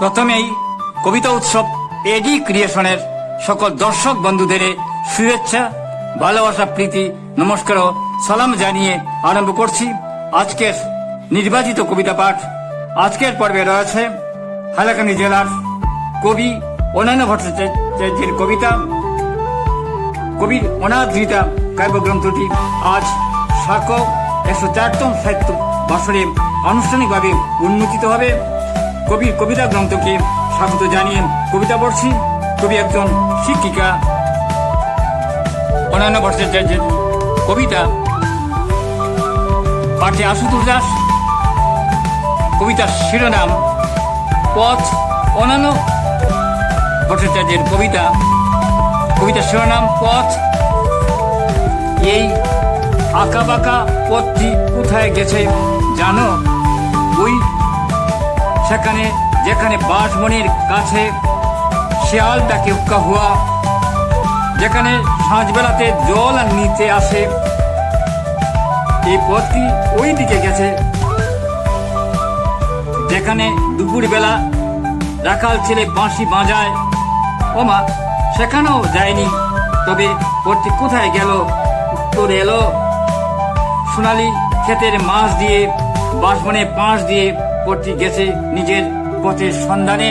প্রথমেই কবিতা উৎসব এডি ক্রিয়েশনের সকল দর্শক বন্ধুদের শুভেচ্ছা, ভালোবাসা, প্রীতি, নমস্কার ও সালাম জানিয়ে আরম্ভ করছি আজকের নির্বাচিত কবিতা পাঠ। আজকের পর্বে রয়েছে হাইলাকান্দি জেলার কবি অন্যান্য ভট্টাচার্যের কবিতা। কবির অনাদৃতা কাব্যগ্রন্থটি আজ সার্ক একশো চারতম সাহিত্য বছরে আনুষ্ঠানিকভাবে উন্মোচিত হবে। কবির কবিতা গ্রন্থকে স্বাগত জানিয়ে কবিতা পড়ছি। কবি একজন শিক্ষিকা। অন্যান্য ভট্টাচার্যের কবিতা পাঠে আশুতোষ দাস। কবিতার শিরোনাম, পথ, অন্যান্য ভট্টাচার্যের কবিতা, কবিতার শিরোনাম, পথ। এই আঁকা বাঁকা পথটি কোথায় গেছে জানো? ওই সেখানে, যেখানে বাঁশবনের কাছে শিয়াল ডাকে উক্কা হুয়া। যেখানে সাঁঝবেলাতে জল আর নিতে আসে। এই পথটি ওই দিকে গেছে। যেখানে দুপুরবেলা রাখাল ছেলে বাঁশি বাজায়। ওমা, সেখানেও যায়নি। তবে পথটি কোথায় গেল? উত্তর এলো। সোনালি ক্ষেতের মাছ দিয়ে বাঁশবনে পাঁশ দিয়ে পথটি গেছে নিজের পথের সন্ধানে।